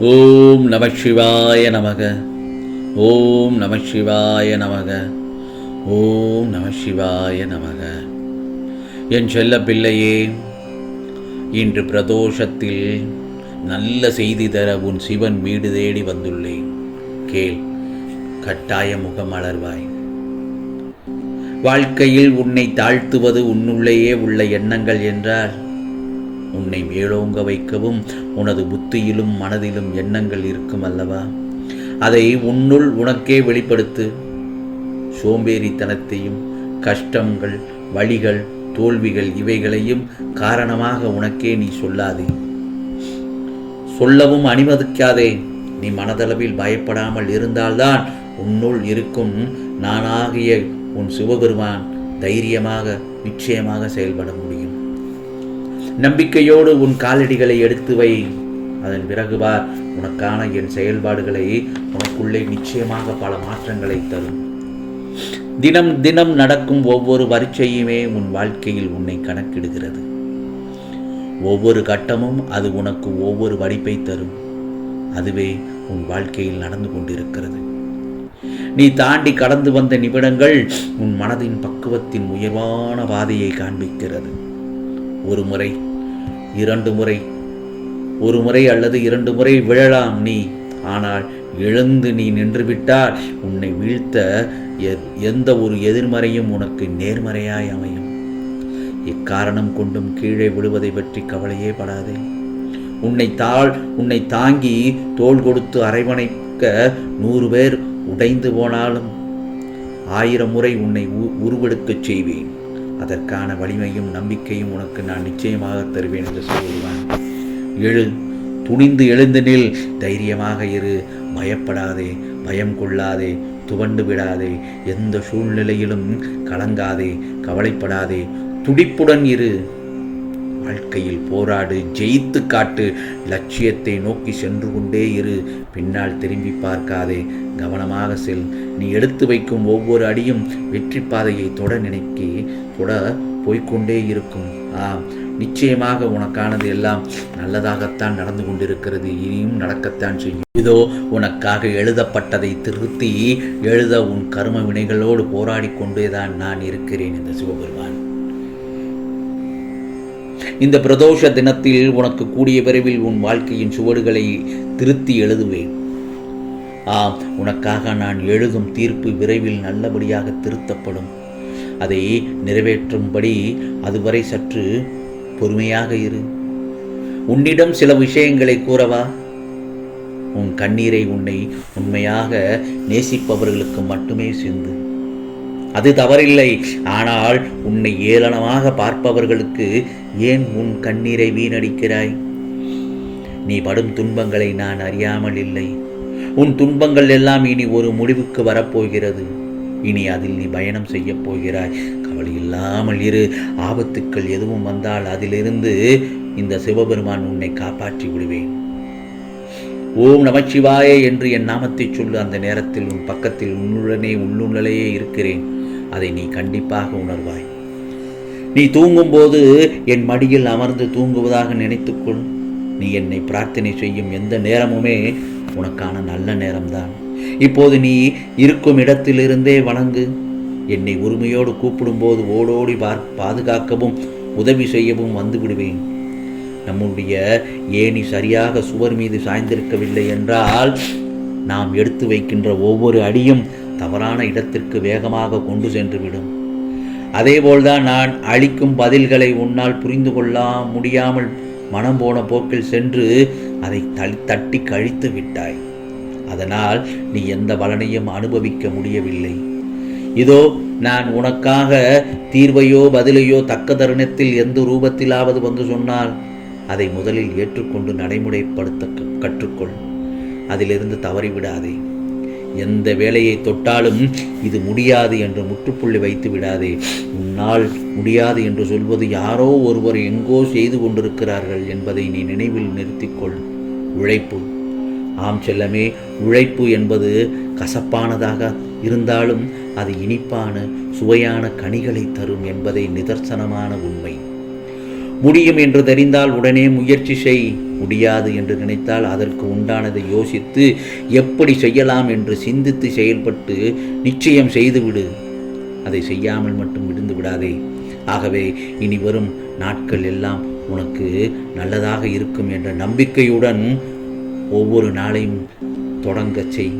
ஓம் நம சிவாய நமக. ஓம் நம சிவாய நமக. ஓம் நம சிவாய நமக. என் செல்ல பிள்ளையே இன்று பிரதோஷத்தில் நல்ல செய்தி தர உன் சிவன் வீடு தேடி வந்துள்ளேன். கேள் கட்டாய முகம் மலர்வாய் வாழ்க்கையில் உன்னை தாழ்த்துவது உன்னுள்ளேயே உள்ள எண்ணங்கள் என்றால் உன்னை மேலோங்க வைக்கவும் உனது புத்தியிலும் மனதிலும் எண்ணங்கள் இருக்கும் அல்லவா? அதை உன்னுள் உனக்கே வெளிப்படுத்து. சோம்பேறித்தனத்தையும் கஷ்டங்கள் வழிகள் தோல்விகள் இவைகளையும் காரணமாக உனக்கே நீ சொல்லாதே. சொல்லவும் அனுமதிக்காதே. நீ மனதளவில் பயப்படாமல் இருந்தால்தான் உன்னுள் இருக்கும் நானாகிய உன் சிவபெருமான் தைரியமாக நிச்சயமாக செயல்பட முடியும். நம்பிக்கையோடு உன் காலடிகளை எடுத்து வை. அதன் பிறகு பார் உனக்கான என் செயல்பாடுகளை உனக்குள்ளே நிச்சயமாக பல மாற்றங்களை தரும். தினம் தினம் நடக்கும் ஒவ்வொரு வரிச்சையுமே உன் வாழ்க்கையில் உன்னை கணக்கிடுகிறது. ஒவ்வொரு கட்டமும் அது உனக்கு ஒவ்வொரு வடிப்பை தரும். அதுவே உன் வாழ்க்கையில் நடந்து கொண்டிருக்கிறது. நீ தாண்டி கடந்து வந்த நிமிடங்கள் உன் மனதின் பக்குவத்தின் உயர்வான பாதையை காண்பிக்கிறது. ஒரு முறை இரண்டு முறை. ஒரு முறை அல்லது இரண்டு முறை விழலாம் நீ. ஆனால் எழுந்து நீ நின்றுவிட்டால் உன்னை வீழ்த்த எந்த ஒரு எதிர்மறையும் உனக்கு நேர்மறையாய் அமையும். இக்காரணம் கொண்டும் கீழே விழுவதை பற்றி கவலையே படாதே. உன்னை தாழ் உன்னை தாங்கி தோள் கொடுத்து அரைவணைக்க நூறு பேர் உடைந்து போனாலும் ஆயிரம் முறை உன்னை உ- உருவெடுக்கச் செய்வேன். அதற்கான வலிமையும் நம்பிக்கையும் உனக்கு நான் நிச்சயமாக தருவேன் என்று சொல்லுவான். எழு துணிந்து எழுந்து நில் தைரியமாக இரு. பயப்படாதே பயம் கொள்ளாதே துவண்டு விடாதே. எந்த சூழ்நிலையிலும் கலங்காதே கவலைப்படாதே. துடிப்புடன் இரு. வாழ்க்கையில் போராடு ஜெயித்து காட்டு. லட்சியத்தை நோக்கி சென்று கொண்டே இரு. பின்னால் திரும்பி பார்க்காதே. கவனமாக செல். நீ எடுத்து வைக்கும் ஒவ்வொரு அடியும் வெற்றி பாதையை தொட நினைக்கி. தொட போய்க்கொண்டே இருக்கும். ஆம் நிச்சயமாக உனக்கானது எல்லாம் நல்லதாகத்தான் நடந்து கொண்டிருக்கிறது. இனியும் நடக்கத்தான் செய்யும். இதோ உனக்காக எழுதப்பட்டதை திருத்தி எழுத உன் கரும வினைகளோடு போராடி கொண்டேதான் நான் இருக்கிறேன் இந்த சிவபெருமான் இந்த பிரதோஷ தினத்தில் உனக்கு கூடிய விரைவில் உன் வாழ்க்கையின் சுவடுகளை திருத்தி எழுதுவேன். ஆம் உனக்காக நான் எழுதும் தீர்ப்பு விரைவில் நல்லபடியாக திருத்தப்படும். அதை நிறைவேற்றும்படி அதுவரை சற்று பொறுமையாக இரு. உன்னிடம் சில விஷயங்களை கூறவா? உன் கண்ணீரை உன்னை உண்மையாக நேசிப்பவர்களுக்கு மட்டுமே சிந்து. அது தவறில்லை. ஆனால் உன்னை ஏளனமாக பார்ப்பவர்களுக்கு ஏன் உன் கண்ணீரை வீணடிக்கிறாய்? நீ படும் துன்பங்களை நான் அறியாமல் இல்லை. உன் துன்பங்கள் எல்லாம் இனி ஒரு முடிவுக்கு வரப்போகிறது. இனி அதில் நீ பயணம் செய்யப் போகிறாய். கவலை இல்லாமல் இரு. ஆபத்துக்கள் எதுவும் வந்தால் அதிலிருந்து இந்த சிவபெருமான் உன்னை காப்பாற்றி விடுவேன். ஓம் நமச்சிவாய என்று என் நாமத்தை சொல்லு. அந்த நேரத்தில் உன் பக்கத்தில் உன்னுடனே உள்ளுள்ளலேயே இருக்கிறேன். அதை நீ கண்டிப்பாக உணர்வாய். நீ தூங்கும்போது என் மடியில் அமர்ந்து தூங்குவதாக நினைத்துக்கொள். நீ என்னை பிரார்த்தனை செய்யும் எந்த நேரமுமே உனக்கான நல்ல நேரம்தான். இப்போது நீ இருக்கும் இடத்திலிருந்தே வணங்கு. என்னை உரிமையோடு கூப்பிடும்போது ஓடோடி பார் பாதுகாக்கவும் உதவி செய்யவும் வந்து விடுவேன். நம்முடைய ஏணி சரியாக சுவர் மீது சாய்ந்திருக்கவில்லை என்றால் நாம் எடுத்து வைக்கின்ற ஒவ்வொரு அடியும் தவறான இடத்திற்கு வேகமாக கொண்டு சென்றுவிடும் அதேபோல்தான் நான் அளிக்கும் பதில்களை உன்னால் புரிந்து கொள்ள முடியாமல் மனம் போன போக்கில் சென்று அதை தளி தட்டி கழித்து விட்டாய். அதனால் நீ எந்த பலனையும் அனுபவிக்க முடியவில்லை. இதோ நான் உனக்காக தீர்வையோ பதிலையோ தக்க தருணத்தில் எந்த ரூபத்திலாவது வந்து சொன்னால் அதை முதலில் ஏற்றுக்கொண்டு நடைமுறைப்படுத்த கற்றுக்கொள். அதிலிருந்து தவறிவிடாதே. எந்த வேலையை தொட்டாலும் இது முடியாது என்று முற்றுப்புள்ளி வைத்து விடாதே. உன்னால் முடியாது என்று சொல்வது யாரோ ஒருவர் எங்கோ செய்து கொண்டிருக்கிறார்கள் என்பதை நீ நினைவில் நிறுத்திக்கொள். உழைப்பு. ஆம் செல்லமே உழைப்பு என்பது கசப்பானதாக இருந்தாலும் அது இனிப்பான சுவையான கனிகளை தரும் என்பதை நிதர்சனமான உண்மை. முடியும் என்று தெரிந்தால் உடனே முயற்சி செய். முடியாது என்று நினைத்தால் அதற்கு உண்டானதை யோசித்து எப்படி செய்யலாம் என்று சிந்தித்து செயல்பட்டு நிச்சயம் செய்துவிடு. அதை செய்யாமல் மட்டும் விடுந்து விடாதே. ஆகவே இனி வரும் நாட்கள் எல்லாம் உனக்கு நல்லதாக இருக்கும் என்ற நம்பிக்கையுடன் ஒவ்வொரு நாளையும் தொடங்கச் செய்.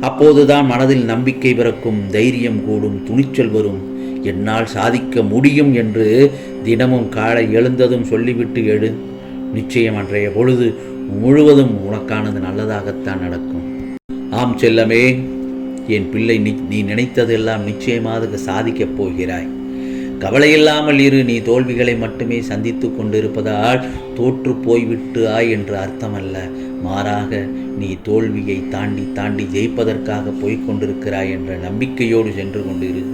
அப்போதுதான் மனதில் நம்பிக்கை பிறக்கும் தைரியம் கூடும் துணிச்சல் வரும். என்னால் சாதிக்க முடியும் என்று தினமும் காலை எழுந்ததும் சொல்லிவிட்டு எழு நிச்சயம் அன்றைய பொழுது முழுவதும் உனக்கானது நல்லதாகத்தான் நடக்கும். ஆம் செல்லமே என் பிள்ளை நீ நினைத்ததெல்லாம் நிச்சயமாக சாதிக்கப் போகிறாய். கவலையில்லாமல் இரு நீ தோல்விகளை மட்டுமே சந்தித்து கொண்டிருப்பதால் தோற்று போய்விட்டு ஆய் என்று அர்த்தமல்ல. மாறாக நீ தோல்வியை தாண்டி தாண்டி ஜெயிப்பதற்காக போய்கொண்டிருக்கிறாய் என்ற நம்பிக்கையோடு சென்று கொண்டிரு.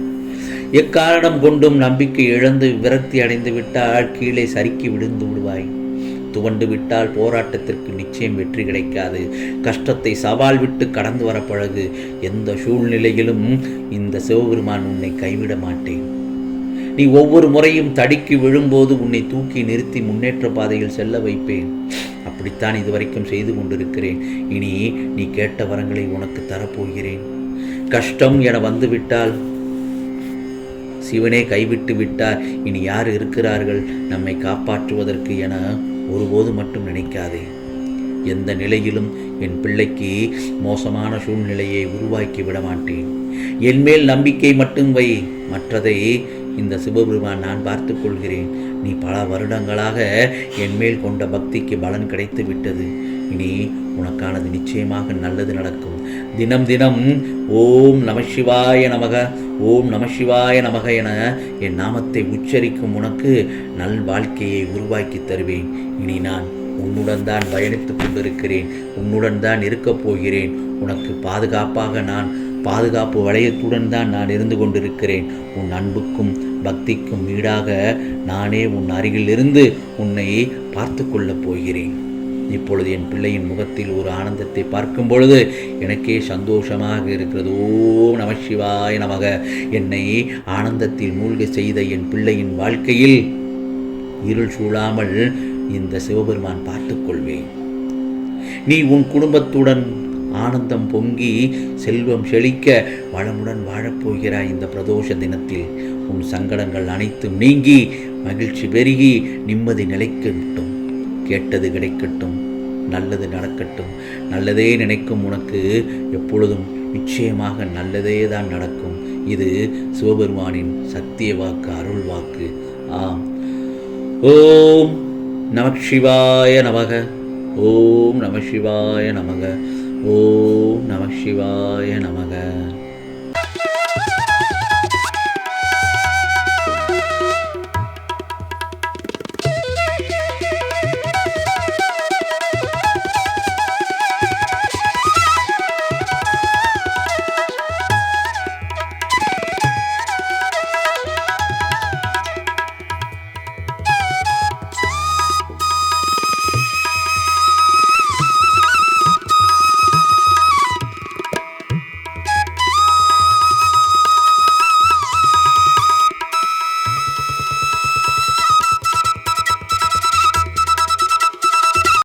எக்காரணம் கொண்டும் நம்பிக்கை இழந்து விரக்தி அடைந்து விட்டால் கீழே சறுக்கி விழுந்து விடுவாய். துவண்டு விட்டால் போராட்டத்திற்கு நிச்சயம் வெற்றி கிடைக்காது. கஷ்டத்தை சவால் விட்டு கடந்து வர பழகு. எந்த சூழ்நிலையிலும் இந்த சிவபெருமான் உன்னை கைவிட மாட்டேன். நீ ஒவ்வொரு முறையும் தடிக்கு விழும்போது உன்னை தூக்கி நிறுத்தி முன்னேற்ற பாதையில் செல்ல வைப்பேன். அப்படித்தான் இதுவரைக்கும் செய்து கொண்டிருக்கிறேன். இனி நீ கேட்ட வரங்களை உனக்கு தரப்போகிறேன். கஷ்டம் என வந்துவிட்டால் சிவனே கைவிட்டு விட்டார். இனி யார் இருக்கிறார்கள்? நம்மை காப்பாற்றுவதற்கு என ஒருபோது மட்டும் நினைக்காதே. எந்த நிலையிலும் என் பிள்ளைக்கு மோசமான சூழ்நிலையை உருவாக்கி விட மாட்டேன். என் மேல் நம்பிக்கை மட்டும் வை. மற்றதை இந்த சிவபெருமான் நான் பார்த்து கொள்கிறேன். நீ பல வருடங்களாக என் மேல் கொண்ட பக்திக்கு பலன் கிடைத்து விட்டது. இனி உனக்கானது நிச்சயமாக நல்லது நடக்கும். தினம் தினம் ஓம் நமசிவாய நமக. ஓம் நமசிவாய நமக என என் நாமத்தை உச்சரிக்கும் உனக்கு நல் வாழ்க்கையை உருவாக்கி தருவேன். இனி நான் உன்னுடன் தான் பயணித்துக் கொண்டிருக்கிறேன். உன்னுடன் தான் இருக்கப் போகிறேன். உனக்கு பாதுகாப்பாக நான் பாதுகாப்பு வளையத்துடன் தான் நான் இருந்து கொண்டிருக்கிறேன். உன் அன்புக்கும் பக்திக்கும் வீடாக நானே உன் அருகில் இருந்து உன்னை பார்த்து கொள்ளப் போகிறேன். இப்பொழுது என் பிள்ளையின் முகத்தில் ஒரு ஆனந்தத்தை பார்க்கும் பொழுது எனக்கே சந்தோஷமாக இருக்கிறது. ஓ நம சிவாய நமக. என்னை ஆனந்தத்தில் மூழ்க செய்த என் பிள்ளையின் வாழ்க்கையில் இருள் சூழாமல் இந்த சிவபெருமான் பார்த்துக்கொள்வேன். நீ உன் குடும்பத்துடன் ஆனந்தம் பொங்கி செல்வம் செழிக்க வளமுடன் வாழப்போகிறாய் இந்த பிரதோஷ தினத்தில். உன் சங்கடங்கள் அனைத்தும் நீங்கி மகிழ்ச்சி பெருகி நிம்மதி நிலைக்கட்டும் கேட்டது கிடைக்கட்டும் நல்லது நடக்கட்டும். நல்லதே நினைக்கும் உனக்கு எப்பொழுதும் நிச்சயமாக நல்லதே தான் நடக்கும். இது சிவபெருமானின் சத்திய வாக்கு அருள் வாக்கு. ஆம். ஓம் நம சிவாய நமக. ஓம் நம சிவாய நமக. ஓம் நம சிவாய நமக.